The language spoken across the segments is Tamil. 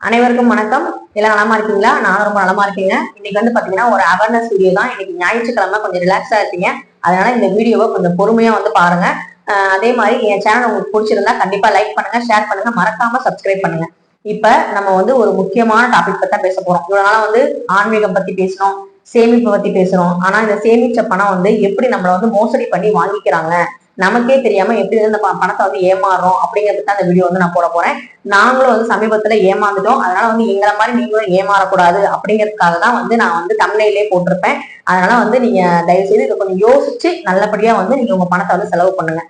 அனைவருக்கும் வணக்கம். எல்லாம் நலமா இருக்கீங்களா? நானும் ரொம்ப நலமா இருக்கீங்க. இன்னைக்கு வந்து பாத்தீங்கன்னா ஒரு அவேர்னஸ் வீடியோ தான். இன்னைக்கு ஞாயிற்றுக்கிழமை கொஞ்சம் ரிலாக்ஸா இருப்பீங்க. அதனால இந்த வீடியோவை கொஞ்சம் பொறுமையா வந்து பாருங்க. அதே மாதிரி என் சேனல் உங்களுக்கு பிடிச்சிருந்தா கண்டிப்பா லைக் பண்ணுங்க ஷேர் பண்ணுங்க. மறக்காம சப்ஸ்கிரைப் பண்ணுங்க. இப்ப நம்ம வந்து ஒரு முக்கியமான டாபிக் பத்தி தான் பேச போறோம். இவ்வளவு நாளா வந்து ஆன்மீகம் பத்தி பேசணும் சேமிப்பு பத்தி பேசுறோம். ஆனா இந்த சேமிச்ச பணம் வந்து எப்படி நம்மள வந்து மோசடி பண்ணி வாங்கிக்கிறாங்க? நமக்கே தெரியாம எப்படி வந்து இந்த ப- பணத்தை வந்து ஏமாறுறோம் அப்படிங்கிறது தான் இந்த வீடியோ வந்து நான் போட போறேன். நாங்களும் வந்து சமீபத்துல ஏமாந்துட்டோம். அதனால வந்து எங்களை மாதிரி நீங்களும் ஏமாறக்கூடாது அப்படிங்கிறதுக்காக தான் வந்து நான் வந்து தமிழ்லேயே போட்டிருப்பேன். அதனால வந்து நீங்க தயவு செய்து இதை கொஞ்சம் யோசிச்சு நல்லபடியா வந்து நீங்க உங்க பணத்தை வந்து செலவு பண்ணுங்க.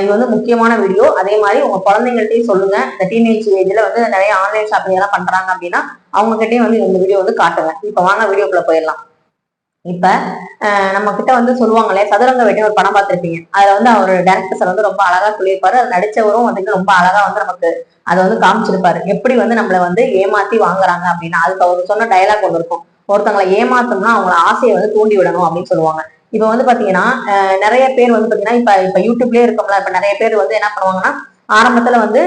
இது வந்து முக்கியமான வீடியோ அதே மாதிரி உங்க குழந்தைங்கள்ட்டையும் சொல்லுங்க. இந்த டீனேஜ் ஏஜ்ல வந்து நிறைய ஆன்லைன் ஷாப்பிங் எல்லாம் பண்றாங்க அப்படின்னா அவங்க கிட்டயும் வந்து இந்த வீடியோ வந்து காட்டுங்க. இப்ப வாங்க வீடியோக்குள்ள போயிடலாம். இப்ப நம்ம கிட்ட வந்து சொல்லுவாங்களே சதுரங்க வெட்டி ஒரு படம் பார்த்திருப்பீங்க. அதுல வந்து அவர் டேரக்டர் சார் வந்து ரொம்ப அழகா சொல்லியிருப்பாரு. அது நடிச்சவரும் வந்து ரொம்ப அழகா வந்து நமக்கு அதை வந்து காமிச்சிருப்பாரு. எப்படி வந்து நம்மள வந்து ஏமாத்தி வாங்குறாங்க அப்படின்னா அதுக்கு அவர் சொன்ன டயலாக் ஒன்று இருக்கும். ஒருத்தவங்களை ஏமாத்தணும்னா அவங்கள ஆசையை வந்து தூண்டி விடணும் அப்படின்னு சொல்லுவாங்க. இப்ப வந்து பாத்தீங்கன்னா நிறைய பேர் வந்து பாத்தீங்கன்னா இப்ப இப்ப யூடியூப்லயே இருக்கோம்ல இப்ப நிறைய பேர் வந்து என்ன பண்ணுவாங்கன்னா ஆரம்பத்துல வந்து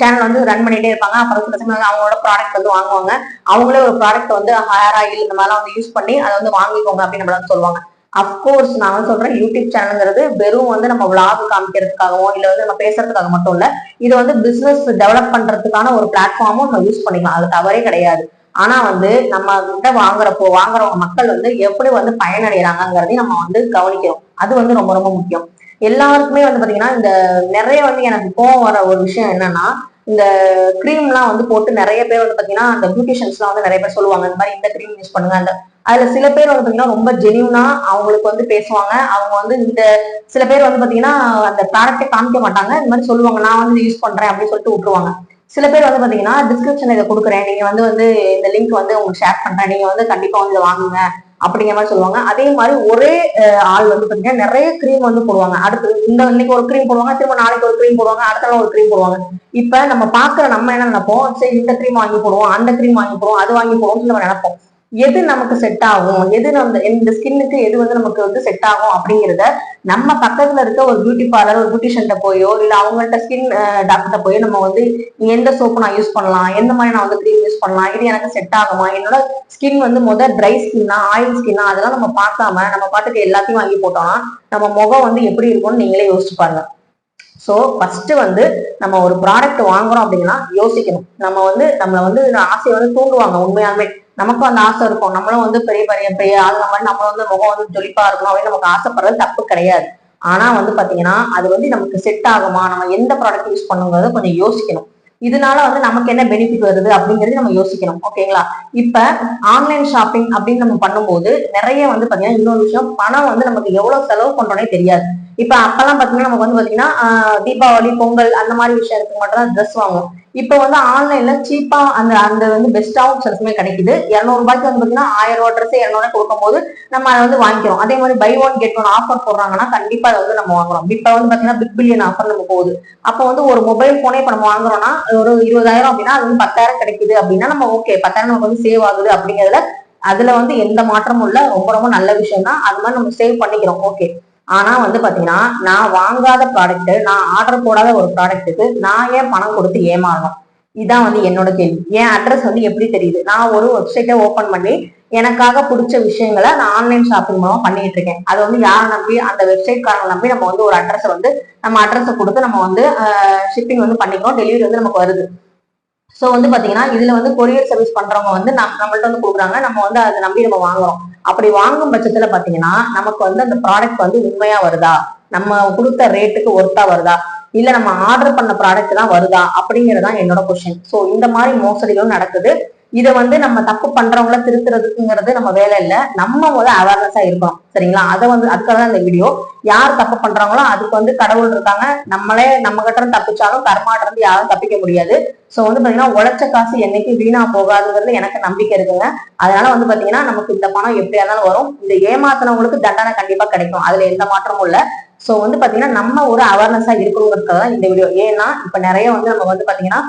சேனல் வந்து ரன் பண்ணிட்டே இருப்பாங்க. அப்புறம் சில சமயம் அவங்களோட ப்ராடக்ட் வந்து வாங்குவாங்க. அவங்களே ஒரு ப்ராடக்ட் வந்து ஹேர் ஆயில் இந்த மாதிரிலாம் வந்து யூஸ் பண்ணி அதை வந்து வாங்கிக்கோங்க அப்படின்னு நம்மள வந்து சொல்லுவாங்க. அப்கோர்ஸ் நான் வந்து சொல்றேன் யூடியூப் சேனல்ங்கிறது வெறும் வந்து நம்ம விளாக் காமிக்கிறதுக்காகவோ இல்ல வந்து நம்ம பேசுறதுக்காக மட்டும் இல்ல இது வந்து பிசினஸ் டெவலப் பண்றதுக்கான ஒரு பிளாட்ஃபார்மும் நம்ம யூஸ் பண்ணிக்கலாம். அது தவறே கிடையாது. ஆனா வந்து நம்ம கிட்ட வாங்குறப்போ வாங்குறவங்க மக்கள் வந்து எப்படி வந்து பயனடைகிறாங்கிறதையும் நம்ம வந்து கவனிக்கிறோம். அது வந்து ரொம்ப ரொம்ப முக்கியம். எல்லாருக்குமே வந்து பாத்தீங்கன்னா இந்த நிறைய வந்து எனக்கு கோவம் வர ஒரு விஷயம் என்னன்னா இந்த க்ரீம்லாம் வந்து போட்டு நிறைய பேர் வந்து பாத்தீங்கன்னா அந்த பியூட்டிஷியன்ஸ்லாம் வந்து நிறைய பேர் சொல்லுவாங்க இந்த மாதிரி இந்த க்ரீம் யூஸ் பண்ணுங்க. அந்த அதுல சில பேர் வந்து பாத்தீங்கன்னா ரொம்ப ஜெனியூனா அவங்களுக்கு வந்து பேசுவாங்க. அவங்க வந்து இந்த சில பேர் வந்து பாத்தீங்கன்னா அந்த ப்ராடக்ட்டை காமிக்க மாட்டாங்க. இந்த மாதிரி சொல்லுவாங்க நான் வந்து யூஸ் பண்றேன் அப்படின்னு சொல்லிட்டு விட்டுருவாங்க. சில பேர் வந்து பாத்தீங்கன்னா டிஸ்கிரிப்ஷன் இதை கொடுக்குறேன். நீங்க வந்து வந்து இந்த லிங்க் வந்து உங்களுக்கு ஷேர் பண்றேன். நீங்க வந்து கண்டிப்பா வந்து வாங்குங்க. அப்படிங்கிற மாதிரி சொல்லுவாங்க. அதே மாதிரி ஒரே ஆள் வந்து பாத்தீங்கன்னா நிறைய கிரீம் வந்து போடுவாங்க. அடுத்து இந்த இன்னைக்கு ஒரு கிரீம் போடுவாங்க திரும்ப நாளைக்கு ஒரு க்ரீம் போடுவாங்க அடுத்த நாள் ஒரு க்ரீம் போடுவாங்க. இப்ப நம்ம பாக்குற நம்ம என்ன நினைப்போம்? சரி இந்த கிரீம் வாங்கி போடுவோம் அந்த க்ரீம் வாங்கி போடுவோம் அது வாங்கி போடுவோம்னு நம்ம நினைப்போம். எது நமக்கு செட் ஆகும்? எது நம்ம இந்த ஸ்கின்னுக்கு எது வந்து நமக்கு வந்து செட் ஆகும் அப்படிங்கிறத நம்ம பக்கத்துல இருக்க ஒரு பியூட்டி பார்லர் ஒரு பியூட்டிஷன்ட்ட போயோ இல்ல அவங்கள்ட்ட ஸ்கின் டாக்டர்கிட்ட போய் நம்ம வந்து எந்த சோப்பு நான் யூஸ் பண்ணலாம்? எந்த மாதிரி நான் வந்து க்ரீம் யூஸ் பண்ணலாம்? இது எனக்கு செட் ஆகுமா? என்னோட ஸ்கின் வந்து முதல் ட்ரை ஸ்கின்னா ஆயில் ஸ்கின்னா அதெல்லாம் நம்ம பார்க்காம நம்ம பாட்டுக்கு எல்லாத்தையும் வாங்கி போட்டோம்னா நம்ம முகம் வந்து எப்படி இருக்கும்னு நீங்களே யோசிச்சு பாருங்க. ஸோ ஃபர்ஸ்ட் வந்து நம்ம ஒரு ப்ராடக்ட் வாங்குறோம் அப்படின்னா யோசிக்கணும். நம்ம வந்து நம்மள வந்து ஆசையை வந்து தூண்டுவாங்க உண்மையாலுமே. நமக்கும் அந்த ஆசை இருக்கும். நம்மளும் வந்து பெரிய பெரிய பெரிய ஆளுங்க மாதிரி நம்மளும் வந்து முகம் வந்து ஜொலிப்பா இருக்கணும் அப்படின்னு நமக்கு ஆசைப்படுறது தப்பு கிடையாது. ஆனா வந்து பாத்தீங்கன்னா அது வந்து நமக்கு செட் ஆகுமா? நம்ம எந்த ப்ராடக்ட் யூஸ் பண்ணுங்கிறத கொஞ்சம் யோசிக்கணும். இதனால வந்து நமக்கு என்ன பெனிஃபிட் வருது அப்படிங்கறது நம்ம யோசிக்கணும். ஓகேங்களா இப்ப ஆன்லைன் ஷாப்பிங் அப்படின்னு நம்ம பண்ணும்போது நிறைய வந்து பாத்தீங்கன்னா இன்னொரு விஷயம் பணம் வந்து நமக்கு எவ்வளவு செலவு பண்றோனே தெரியாது. இப்ப அப்பெல்லாம் பாத்தீங்கன்னா நமக்கு வந்து பாத்தீங்கன்னா தீபாவளி பொங்கல் அந்த மாதிரி விஷயத்துக்கு மட்டும் தான் ட்ரெஸ் வாங்குவோம். இப்போ வந்து ஆன்லைன்ல சீப்பா அந்த அந்த வந்து பெஸ்டாவும் சில சமயம் கிடைக்குது. இரநூறு ரூபாய்க்கு வந்து பாத்தீங்கன்னா ஆயிரம் ரூபா ட்ரெஸ் இரநூறு கொடுக்கும் போது நம்ம அதை வந்து வாங்கிக்கிறோம். அதே மாதிரி buy one get one offer போடுறாங்கன்னா கண்டிப்பா அதை வந்து நம்ம வாங்குறோம். இப்ப வந்து பாத்தீங்கன்னா பிக் பில்லியன் ஆஃபர் நம்ம போகுது. அப்போ வந்து ஒரு மொபைல் போனே இப்ப நம்ம வாங்குறோம்னா ஒரு இருபதாயிரம் அப்படின்னா அது வந்து பத்தாயிரம் கிடைக்குது அப்படின்னா நம்ம ஓகே பத்தாயிரம் நமக்கு வந்து சேவ் ஆகுது அப்படிங்கிறதுல அதுல வந்து எந்த மாற்றமும் இல்ல. ரொம்ப ரொம்ப நல்ல விஷயம் தான் அது மாதிரி நம்ம சேவ் பண்ணிக்கிறோம். ஓகே ஆனா வந்து பாத்தீங்கன்னா நான் வாங்காத ப்ராடக்ட் நான் ஆர்டர் போடாத ஒரு ப்ராடக்ட்டுக்கு நான் ஏன் பணம் கொடுத்து ஏமாறணும்? இதான் வந்து என்னோட கேள்வி. என் அட்ரஸ் வந்து எப்படி தெரியுது? நான் ஒரு வெப்சைட்டை ஓபன் பண்ணி எனக்காக பிடிச்ச விஷயங்களை நான் ஆன்லைன் ஷாப்பிங் மூலமா பண்ணிட்டு இருக்கேன். அது வந்து யாரை நம்பி அந்த வெப்சைட் காரங்களை நம்பி நம்ம வந்து ஒரு அட்ரஸை வந்து நம்ம அட்ரஸை கொடுத்து நம்ம வந்து ஷிப்பிங் வந்து பண்ணிக்கிறோம். டெலிவரி வந்து நமக்கு வருது. ஸோ வந்து பாத்தீங்கன்னா இதுல வந்து கொரியர் சர்வீஸ் பண்றவங்க வந்து நம்ம நம்மள்ட்ட வந்து கொடுக்குறாங்க. நம்ம வந்து அதை நம்பி நம்ம வாங்குறோம். அப்படி வாங்கும் பட்சத்துல பாத்தீங்கன்னா நமக்கு வந்து அந்த ப்ராடக்ட் வந்து உண்மையா வருதா? நம்ம கொடுத்த ரேட்டுக்கு ஒர்த்தா வருதா? இல்ல நம்ம ஆர்டர் பண்ண ப்ராடக்ட் தான் வருதா? அப்படிங்கறதுதான் என்னோட கொஸ்டின் சோ இந்த மாதிரி மோசடிகளும் நடக்குது. இதை வந்து நம்ம தப்பு பண்றவங்கள திருத்துறதுக்குங்கிறது நம்ம வேலை இல்லை. நம்ம முதல்ல அவேர்னஸா இருக்கணும். சரிங்களா? அதை வந்து அதுக்காக தான் இந்த வீடியோ யார் தப்பு பண்றாங்களோ அதுக்கு வந்து கடவுள் இருக்காங்க. நம்மளே நம்ம கிட்ட இருந்து தப்பிச்சாலும் கர்மாட்ட இருந்து யாரும் தப்பிக்க முடியாது. சோ வந்து பாத்தீங்கன்னா உழைச்ச காசு என்னைக்கு வீணா போகாதுங்கிறது எனக்கு நம்பிக்கை இருக்குங்க. அதனால வந்து பாத்தீங்கன்னா நமக்கு இந்த பணம் எப்படியா இருந்தாலும் வரும். இந்த ஏமாத்தினவங்களுக்கு தண்டனை கண்டிப்பா கிடைக்கும். அதுல எந்த மாற்றமும் இல்ல. சோ வந்து பாத்தீங்கன்னா நம்ம ஒரு அவேர்னஸா இருக்கணுங்கிறதுக்காக தான் இந்த வீடியோ ஏன்னா இப்ப நிறைய வந்து நம்ம வந்து பாத்தீங்கன்னா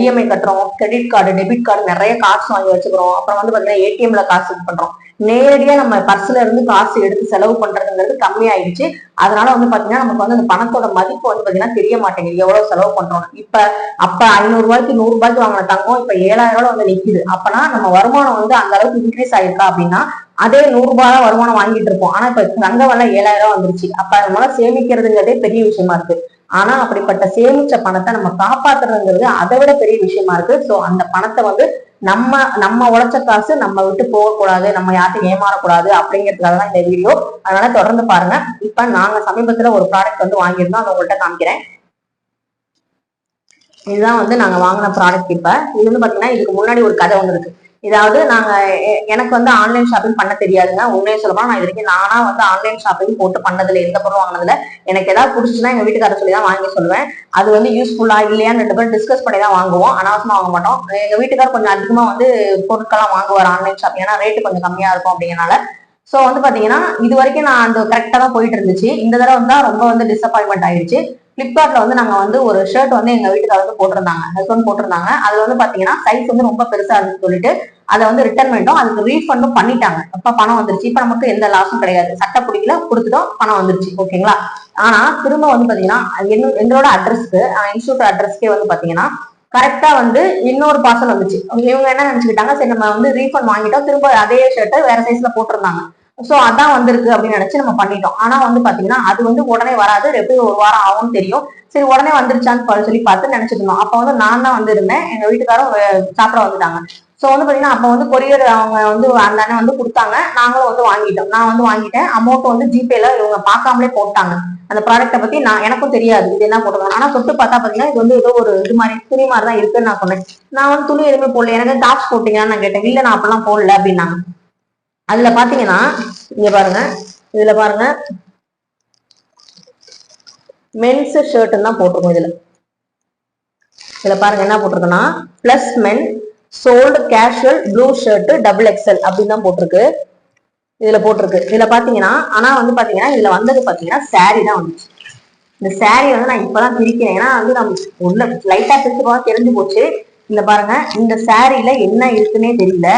இஎம்ஐ கட்டுறோம் கிரெடிட் கார்டு டெபிட் கார்டு நிறைய காசு வாங்கி வச்சுக்கிறோம். அப்புறம் வந்து பாத்தீங்கன்னா ஏடிஎம்ல காசு இது பண்றோம். நேரடியா நம்ம பர்ஸ்ல இருந்து காசு எடுத்து செலவு பண்றதுங்கிறது கம்மியாயிடுச்சு. அதனால வந்து பாத்தீங்கன்னா நமக்கு வந்து அந்த பணத்தோட மதிப்பு வந்து பாத்தீங்கன்னா தெரிய மாட்டேங்குது. எவ்வளவு செலவு பண்றோம் இப்ப அப்ப ஐநூறு ரூபாய்க்கு நூறு ரூபாய்க்கு வாங்கின தங்கம் இப்ப ஏழாயிரம் ரூபாய் வந்து நிக்குது. அப்பனா நம்ம வருமானம் வந்து அந்த அளவுக்கு இன்க்ரீஸ் ஆயிருக்கா அப்படின்னா அதே நூறு ரூபாய் தான் வருமானம் வாங்கிட்டு இருப்போம். ஆனா இப்ப தங்கம் எல்லாம் ஏழாயிரம் ரூபாய் வந்துருச்சு. அப்ப அதனால சேமிக்கிறதுங்கிறதே பெரிய விஷயமா இருக்கு. ஆனா அப்படிப்பட்ட சேமிச்ச பணத்தை நம்ம காப்பாத்துறதுங்கிறது அதை விட பெரிய விஷயமா இருக்கு. சோ அந்த பணத்தை வந்து நம்ம நம்ம உழைச்ச காசு நம்ம விட்டு போகக்கூடாது நம்ம யார்ட்டும் ஏமாறக்கூடாது அப்படிங்கிறதுக்காக தான் இந்த வீடியோ அதனால தொடர்ந்து பாருங்க. இப்ப நாங்க சமீபத்துல ஒரு ப்ராடக்ட் வந்து வாங்கியிருந்தோம். அதை உங்கள்கிட்ட காமிக்கிறேன். இதுதான் வந்து நாங்க வாங்கின ப்ராடக்ட் இப்ப. இது வந்து பாத்தீங்கன்னா இதுக்கு முன்னாடி ஒரு கதை ஒன்று இருக்கு. இதாவது நாங்க எனக்கு வந்து ஆன்லைன் ஷாப்பிங் பண்ண தெரியாதுங்க. உண்மையை சொல்லப்போனா நான் இது வரைக்கும் நானா வந்து ஆன்லைன் ஷாப்பிங் போட்டு பண்ணதில்லை. எந்த பொருள் வாங்கினதுல எனக்கு ஏதாவது பிடிச்சுன்னா எங்க வீட்டுக்காரர் சொல்லி தான் வாங்கி சொல்லுவேன். அது வந்து யூஸ்ஃபுல்லா இல்லையான்னு ரெண்டு பேரும் டிஸ்கஸ் பண்ணி தான் வாங்குவோம். அனாவசமா வாங்க மாட்டோம். எங்க வீட்டுக்கார் கொஞ்சம் அதிகமா வந்து பொருட்கள்லாம் வாங்குவார் ஆன்லைன் ஷாப்பிங் ஏன்னா ரேட்டு கொஞ்சம் கம்மியா இருக்கும் அப்படிங்கறனால. சோ வந்து பாத்தீங்கன்னா இது வரைக்கும் நான் அந்த கரெக்டா தான் போயிட்டு இருந்துச்சு. இந்த தடவை வந்து ரொம்ப வந்து டிசப்பாயின்மெண்ட் ஆயிடுச்சு. பிளிப்கார்ட்ல வந்து நாங்க வந்து ஒரு ஷர்ட் வந்து எங்க வீட்டுக்கு வந்து போட்டிருந்தாங்க. ஹஸ்பண்ட் போட்டிருந்தாங்க. அதுல வந்து பாத்தீங்கன்னா சைஸ் வந்து ரொம்ப பெருசா இருந்துச்சு சொல்லிட்டு அதை வந்து ரிட்டர்ன் பண்ணிட்டோம். அதுக்கு ரீஃபண்டும் பண்ணிட்டாங்க. அப்ப பணம் வந்துருச்சு. இப்ப நமக்கு எந்த லாஸும் கிடையாது. சட்டை பிடிக்கல கொடுத்துட்டோம் பணம் வந்துருச்சு. ஓகேங்களா ஆனா திரும்ப வந்து பாத்தீங்கன்னா என்ன- எங்களோட அட்ரஸ்க்கு இன்ஸ்டியூட் அட்ரஸ்க்கே வந்து பாத்தீங்கன்னா கரெக்டா வந்து இன்னொரு பார்சல் வந்துச்சு. இவங்க என்ன நினைச்சுக்கிட்டாங்க சரி நம்ம வந்து ரீஃபண்ட் வாங்கிட்டோம். திரும்ப அதே ஷர்ட்டை வேற சைஸ்ல போட்டிருந்தாங்க. ஸோ அதான் வந்திருக்கு அப்படின்னு நினைச்சு நம்ம பண்ணிட்டோம். ஆனா வந்து பாத்தீங்கன்னா அது வந்து உடனே வராது. எப்படி ஒரு வாரம் ஆகும்னு தெரியும். சரி உடனே வந்துருச்சான்னு சொல்லி பார்த்து நினைச்சிட்டு இருந்தோம். வந்து நான் தான் வந்து இருந்தேன். எங்க வீட்டுக்காரும் சாப்பிட வந்துட்டாங்க. ஸோ வந்து பார்த்தீங்கன்னா அப்போ வந்து கொரியர் அவங்க வந்து அந்த அண்ணன் வந்து கொடுத்தாங்க. நாங்களும் வந்து வாங்கிட்டோம். நான் வந்து வாங்கிட்டேன். அமௌண்ட் வந்து ஜிபேல இவங்க பார்க்காமலே போட்டாங்க. அந்த ப்ராடக்ட்டை பத்தி நான் எனக்கும் தெரியாது. இது என்ன போட்டுருக்காங்க ஆனா தொட்டு பார்த்தா பாத்தீங்கன்னா இது வந்து ஏதோ ஒரு இது மாதிரி துணி மாதிரி தான் இருக்குன்னு நான் சொன்னேன். நான் வந்து துணி எதுவுமே போடல. எனக்கு டாப்ஸ் போட்டீங்கன்னு நான் கேட்டேன். இல்ல நான் அப்பெல்லாம் போடல அப்படின்னாங்க. அதுல பாத்தீங்கன்னா இங்க பாருங்க இதுல பாருங்க. மென்ஸ் ஷர்ட் தான் போட்டிருக்கோம் இதுல. இதுல பாருங்க என்ன போட்டிருக்குன்னா plus men solid casual blue shirt double XL அப்படின்னு தான் போட்டிருக்கு. இதுல போட்டிருக்கு. இதுல பாத்தீங்கன்னா ஆனா வந்து பாத்தீங்கன்னா இதுல வந்தது பாத்தீங்கன்னா சாரி தான் வந்துச்சு இந்த சாரி வந்து நான் இப்பதான் பிரிக்கிறேன். ஏன்னா வந்து நம்ம உள்ள லைட்டா பிரிச்சு போக தெரிஞ்சு போச்சு. இந்த பாருங்க இந்த சாரியில என்ன இருக்குன்னே தெரியல.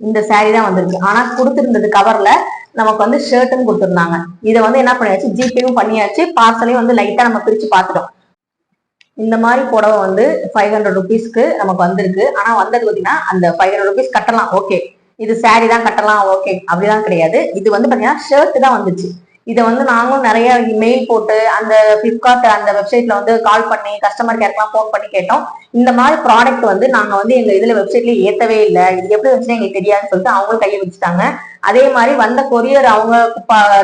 இந்த saree தான் வந்திருக்கு. ஆனா கொடுத்திருந்தது கவர்ல நமக்கு வந்து ஷர்ட்டும் கொடுத்திருந்தாங்க. இதை வந்து என்ன பண்ணியாச்சு? ஜிபேவும் பண்ணியாச்சு. பார்சலையும் வந்து லைட்டா நம்ம பிரிச்சு பார்த்துட்டோம். இந்த மாதிரி புடவை வந்து ஃபைவ் ஹண்ட்ரட் ருபீஸ்க்கு நமக்கு வந்திருக்கு. ஆனா வந்தது பாத்தீங்கன்னா அந்த ஃபைவ் ஹண்ட்ரட் ருபீஸ் கட்டலாம். ஓகே இது saree தான் கட்டலாம். ஓகே அப்படிதான் கிடையாது. இது வந்து பாத்தீங்கன்னா ஷர்ட் தான் வந்துச்சு. இதை வந்து நாங்களும் நிறைய மெயில் போட்டு அந்த பிளிப்கார்ட் அந்த வெப்சைட்ல வந்து கால் பண்ணி கஸ்டமர் கேர்க்கெல்லாம் ஃபோன் பண்ணி கேட்டோம். இந்த மாதிரி ப்ராடக்ட் வந்து நாங்கள் வந்து எங்கள் இதில் வெப்சைட்லேயே ஏற்றவே இல்லை. இது எப்படி வச்சு எங்களுக்கு தெரியாதுன்னு சொல்லிட்டு அவங்களும் கையை வச்சுட்டாங்க அதே மாதிரி வந்த கொரியர் அவங்க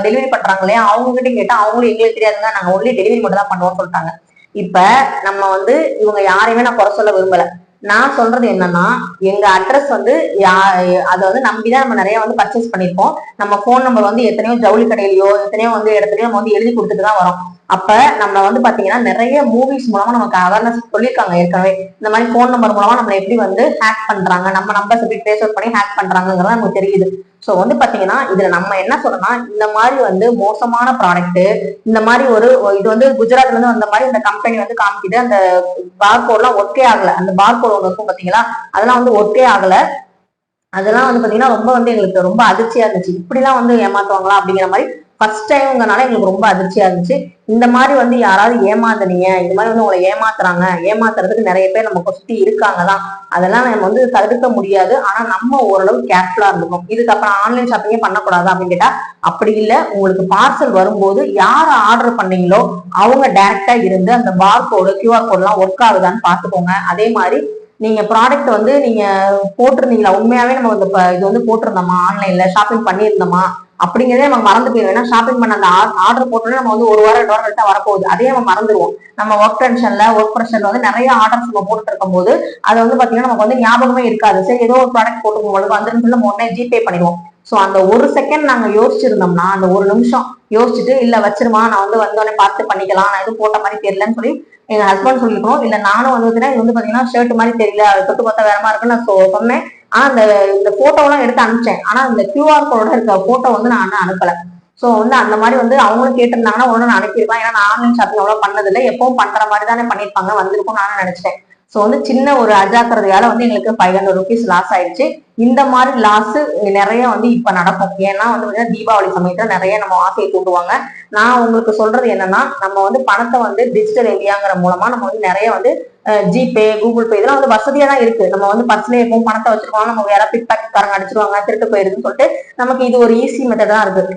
டெலிவரி பண்றாங்க இல்லையா அவங்க கிட்ட அவங்களும் எங்களுக்கு தெரியாதுங்க நாங்கள் ஒன்லி டெலிவரி மட்டும் தான் பண்ணுவோம்னு சொல்லிட்டாங்க. இப்போ நம்ம வந்து இவங்க யாரையுமே நான் குறை சொல்ல விரும்பலை. நான் சொல்றது என்னன்னா எங்க அட்ரஸ் வந்து யா- அதை வந்து நம்பிதான் நம்ம நிறைய வந்து பர்ச்சேஸ் பண்ணிருப்போம் நம்ம ஃபோன் நம்பர் வந்து எத்தனையோ ஜவுளி கடையிலயோ எத்தனையோ வந்து இடத்துலயோ நம்ம வந்து எழுதி கொடுத்துட்டு தான் வரோம். அப்ப நம்ம வந்து பாத்தீங்கன்னா நிறைய மூவிஸ் மூலமா நமக்கு அவேர்னஸ் சொல்லியிருக்காங்க ஏற்கனவே. இந்த மாதிரி ஃபோன் நம்பர் மூலமா நம்ம எப்படி வந்து ஹேக் பண்றாங்க நம்ம நம்பர்ஸ் எப்படி ட்ரேஸ் அவுட் பண்ணி ஹேக் பண்றாங்கிறது நமக்கு தெரியுது. சோ வந்து பாத்தீங்கன்னா இதுல நம்ம என்ன சொல்றோம்னா இந்த மாதிரி வந்து மோசமான ப்ராடக்ட் இந்த மாதிரி ஒரு இது வந்து குஜராத்ல இருந்து வந்த மாதிரி இந்த கம்பெனி வந்து காமிக்குது. அந்த பார் எல்லாம் ஒர்க்கே ஆகல. அந்த பார்கோட் ஒன்று இருக்கும் பாத்தீங்களா? அதெல்லாம் வந்து ஒர்க்கே ஆகல. அதெல்லாம் வந்து பாத்தீங்கன்னா ரொம்ப வந்து எங்களுக்கு ரொம்ப அதிர்ச்சியா இருந்துச்சு. இப்படிலாம் வந்து ஏமாத்துவாங்களா அப்படிங்கிற மாதிரி ஃபர்ஸ்ட் டைம்ங்கிறனால எங்களுக்கு ரொம்ப அதிர்ச்சியா இருந்துச்சு. இந்த மாதிரி வந்து யாராவது ஏமாத்துனீங்க இந்த மாதிரி வந்து உங்களை ஏமாத்துறாங்க ஏமாத்துறதுக்கு நிறைய பேர் நம்ம சுத்தி இருக்காங்க தான் அதெல்லாம் நம்ம வந்து தடுக்க முடியாது. ஆனா நம்ம ஓரளவு கேர்ஃபுல்லா இருந்துக்கணும். இதுக்கப்புறம் ஆன்லைன் ஷாப்பிங்கே பண்ணக்கூடாது அப்படின்னு கேட்டா அப்படி இல்லை. உங்களுக்கு பார்சல் வரும்போது யார் ஆர்டர் பண்ணீங்களோ அவங்க டைரக்டா இருந்து அந்த பார் கோடு கியூஆர் கோட்லாம் ஒர்க் ஆகுதான்னு பாத்துக்கோங்க அதே மாதிரி நீங்க ப்ராடக்ட் வந்து நீங்க போட்டிருந்தீங்களா? உண்மையாவே நம்ம இந்த ப- இது வந்து போட்டிருந்தோமா? ஆன்லைன்ல ஷாப்பிங் பண்ணியிருந்தோமா? அப்படிங்கிறதே நம்ம மறந்து போயிடும் ஏன்னா ஷாப்பிங் பண்ண அந்த ஆர்டர் போட்டோன்னே நம்ம வந்து ஒரு வாரம் ரெண்டு வாரம் கழிச்சா வரப்போகுது. அதே நம்ம மறந்துடுவோம். நம்ம ஒர்க் டென்ஷன்ல ஒர்க் ப்ரெஷர்ல வந்து நிறைய ஆர்டர்ஸ் நம்ம போட்டுட்டு இருக்கும்போது அது வந்து பாத்தீங்கன்னா நமக்கு வந்து ஞாபகமே இருக்காது. சரி ஏதோ ஒரு ப்ராடக்ட் போட்டு உங்களுக்கு வந்துருந்து சொல்லி நம்ம உடனே ஜிபே பண்ணிடுவோம். ஸோ அந்த ஒரு செகண்ட் நாங்கள் யோசிச்சிருந்தோம்னா அந்த ஒரு நிமிஷம் யோசிச்சுட்டு இல்லை வச்சிருமா நான் வந்து வந்தோடனே பார்த்து பண்ணிக்கலாம். நான் எதுவும் போட்ட மாதிரி தெரியலன்னு சொல்லி எங்கள் ஹஸ்பண்ட் சொல்லிருக்கோம் இல்லை நானும் வந்து இது வந்து பார்த்தீங்கன்னா ஷர்ட் மாதிரி தெரியல. அது தொட்டு பார்த்தா வேற மாதிரி இருக்குன்னு நான் சொன்னேன். ஆனா அந்த இந்த ஃபோட்டோலாம் எடுத்து அனுப்பிச்சேன். ஆனா இந்த கியூஆர் கோடோட இருக்க போட்டோ வந்து நான் அனுப்பல. சோ வந்து அந்த மாதிரி வந்து அவங்களும் கேட்டிருந்தாங்கன்னா உடனே நான் அனுப்பியிருப்பேன். ஏன்னா நான் ஆன்லைன் ஷாப்பிங் அவ்வளோ பண்ணதில்லை. எப்பவும் பண்ற மாதிரி தானே பண்ணியிருப்பாங்க. வந்திருக்கும் நானும் நினைச்சிட்டேன். ஸோ வந்து சின்ன ஒரு அஜாக்கிரதையால வந்து எங்களுக்கு ஃபைவ் ஹண்ட்ரட் ருபீஸ் லாஸ் ஆயிடுச்சு. இந்த மாதிரி லாஸ் நிறைய வந்து இப்ப நடக்கும். ஏன்னா வந்து பார்த்தீங்கன்னா தீபாவளி சமயத்துல நிறைய நம்ம ஆசையை கூட்டுவாங்க நான் உங்களுக்கு சொல்றது என்னன்னா நம்ம வந்து பணத்தை வந்து டிஜிட்டல் இந்தியாங்கிற மூலமா நம்ம வந்து நிறைய வந்து ஜிபே கூகுள் பே இதெல்லாம் வந்து வசதியா தான் இருக்கு. நம்ம வந்து பர்ஸ்ல இருக்கும் பணத்தை வச்சிருக்கோம். நம்ம வேற பிக் பாக்கெட்காரங்க அடிச்சிருவாங்க திருட்டு போயிருதுன்னு சொல்லிட்டு நமக்கு இது ஒரு ஈஸி மெத்தட் தான் இருக்கு.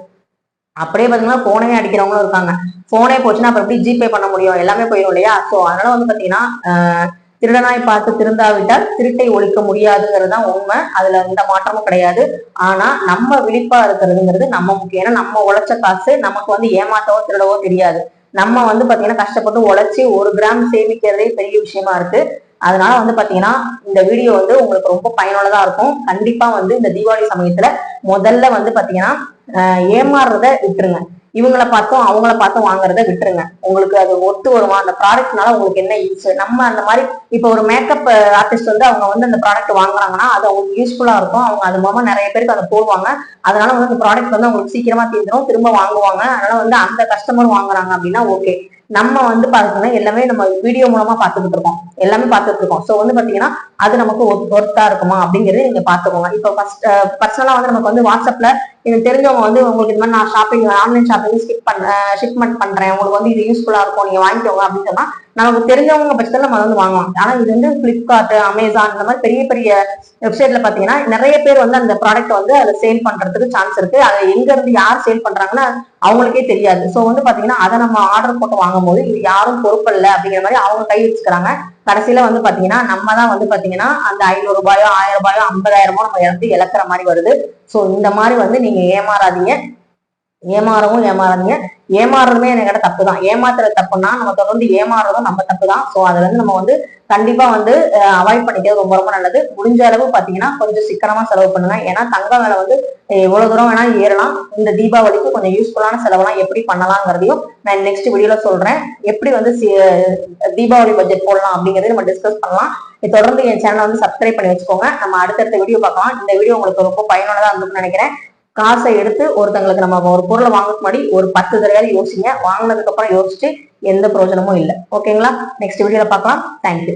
அப்படியே பாத்தீங்கன்னா போனே அடிக்கிறவங்களும் இருக்காங்க. போனே போச்சுன்னா அப்புறம் எப்படி ஜிபே பண்ண முடியும்? எல்லாமே போயிடும் இல்லையா? சோ அதனால வந்து பாத்தீங்கன்னா திருடனாய் பார்த்து திருந்தாவிட்டால் திருட்டை ஒழிக்க முடியாதுங்கிறது தான் உண்மை. அதுல எந்த மாற்றமும் கிடையாது. ஆனா நம்ம விழிப்பா இருக்கிறதுங்கிறது நம்ம முக்கியம். ஏன்னா நம்ம உழைச்ச காசு நமக்கு வந்து ஏமாத்தவோ திருடவோ தெரியாது. நம்ம வந்து பாத்தீங்கன்னா கஷ்டப்பட்டு உழைச்சி ஒரு கிராம் சேமிக்கிறதே பெரிய விஷயமா இருக்கு. அதனால வந்து பாத்தீங்கன்னா இந்த வீடியோ வந்து உங்களுக்கு ரொம்ப பயனுள்ளதா இருக்கும். கண்டிப்பா வந்து இந்த தீபாவளி சமயத்துல முதல்ல வந்து பாத்தீங்கன்னா ஏமாறுறத விட்டுருங்க. இவங்கள பார்த்தும் அவங்கள பார்த்தும் வாங்குறத விட்டுருங்க. உங்களுக்கு அது ஒத்து வருமா? அந்த ப்ராடக்ட்னால உங்களுக்கு என்ன யூஸ் நம்ம அந்த மாதிரி இப்போ ஒரு மேக்கப் ஆர்டிஸ்ட் வந்து அவங்க வந்து அந்த ப்ராடக்ட் வாங்குறாங்கன்னா அது அவங்களுக்கு யூஸ்ஃபுல்லா இருக்கும். அவங்க அது மூலமா நிறைய பேருக்கு அதை போடுவாங்க. அதனால வந்து அந்த ப்ராடக்ட் வந்து அவங்களுக்கு சீக்கிரமா தீர்ந்துடும் திரும்ப வாங்குவாங்க. அதனால வந்து அந்த கஸ்டமர் வாங்குறாங்க அப்படின்னா ஓகே நம்ம வந்து பாத்தீங்கன்னா எல்லாமே நம்ம வீடியோ மூலமா பார்த்துக்கிட்டு இருக்கோம். எல்லாமே பார்த்துட்டு இருக்கோம். ஸோ வந்து பாத்தீங்கன்னா அது நமக்கு ஒர்த்தா இருக்குமா அப்படிங்கறத நீங்க பாத்துக்கோங்க. இப்போ ஃபர்ஸ்ட் பர்சனலா வந்து நமக்கு வந்து வாட்ஸ்அப்ல எனக்கு தெரிஞ்சவங்க வந்து உங்களுக்கு இந்த மாதிரி நான் ஷாப்பிங் ஆன்லைன் ஷாப்பிங் ஸ்கிப் பண்ண ஷிப்மெண்ட் பண்றேன். உங்களுக்கு வந்து இது யூஸ்ஃபுல்லா இருக்கும். நீங்க வாங்கிக்கோங்க அப்படின்னு சொன்னா நமக்கு தெரிஞ்சவங்க பட்சத்தில் நம்ம வந்து வாங்கலாம். ஆனா இது வந்து பிளிப்கார்ட் அமேசான் இந்த மாதிரி பெரிய பெரிய வெப்சைட்ல பாத்தீங்கன்னா நிறைய பேர் வந்து அந்த ப்ராடக்ட் வந்து அதை சேல் பண்றதுக்கு சான்ஸ் இருக்கு. அதை எங்க இருந்து யார் சேல் பண்றாங்கன்னா அவங்களுக்கே தெரியாது. சோ வந்து பாத்தீங்கன்னா அதை நம்ம ஆர்டர் போட்டு வாங்கும் போது இது யாரும் பொறுப்பில்ல அப்படிங்கிற மாதிரி அவங்க கை வச்சுக்கிறாங்க. கடைசியில வந்து பாத்தீங்கன்னா நம்ம தான் வந்து பாத்தீங்கன்னா அந்த ஐநூறு ரூபாயோ ஆயிரம் ரூபாயோ ஐம்பதாயிரமோ நம்ம இறந்து இழக்கிற மாதிரி வருது. சோ இந்த மாதிரி வந்து நீங்க ஏமாறாதீங்க. ஏமாறவும் ஏமாறாதீங்க. ஏமாறுறதுமே என்கிட்ட தப்பு தான் ஏமாத்துறது தப்புன்னா நம்ம தொடர்ந்து ஏமாறுறதும் நம்ம தப்பு தான் ஸோ அதுல இருந்து நம்ம வந்து கண்டிப்பா வந்து அவாய்ட் பண்ணிக்கிறது ரொம்ப ரொம்ப நல்லது. முடிஞ்ச அளவு பாத்தீங்கன்னா கொஞ்சம் சிக்கனமா செலவு பண்ணுங்க. ஏன்னா தங்க வேலை வந்து எவ்வளவு தூரம் வேணா ஏறலாம். இந்த தீபாவளிக்கு கொஞ்சம் யூஸ்ஃபுல்லான செலவெல்லாம் எப்படி பண்ணலாங்கிறதையும் நான் நெக்ஸ்ட் வீடியோல சொல்றேன். எப்படி வந்து தீபாவளி பட்ஜெட் போடலாம் அப்படிங்கறதையும் நம்ம டிஸ்கஸ் பண்ணலாம். தொடர்ந்து என் சேனலை வந்து சப்ஸ்கிரைப் பண்ணி வச்சுக்கோங்க. நம்ம அடுத்தடுத்த வீடியோ பார்க்கலாம். இந்த வீடியோ உங்களுக்கு ரொம்ப பயனுள்ளதா இருந்துன்னு நினைக்கிறேன். காசை எடுத்து ஒருத்தங்களுக்கு நம்ம ஒரு பொருளை வாங்குறதுக்கு முன்னாடி ஒரு பத்து தடவையாவது யோசிங்க. வாங்கினதுக்கு அப்புறம் யோசிச்சு எந்த பிரயோஜனமும் இல்லை. ஓகேங்களா நெக்ஸ்ட் வீடியோல பார்க்கலாம். தேங்க்யூ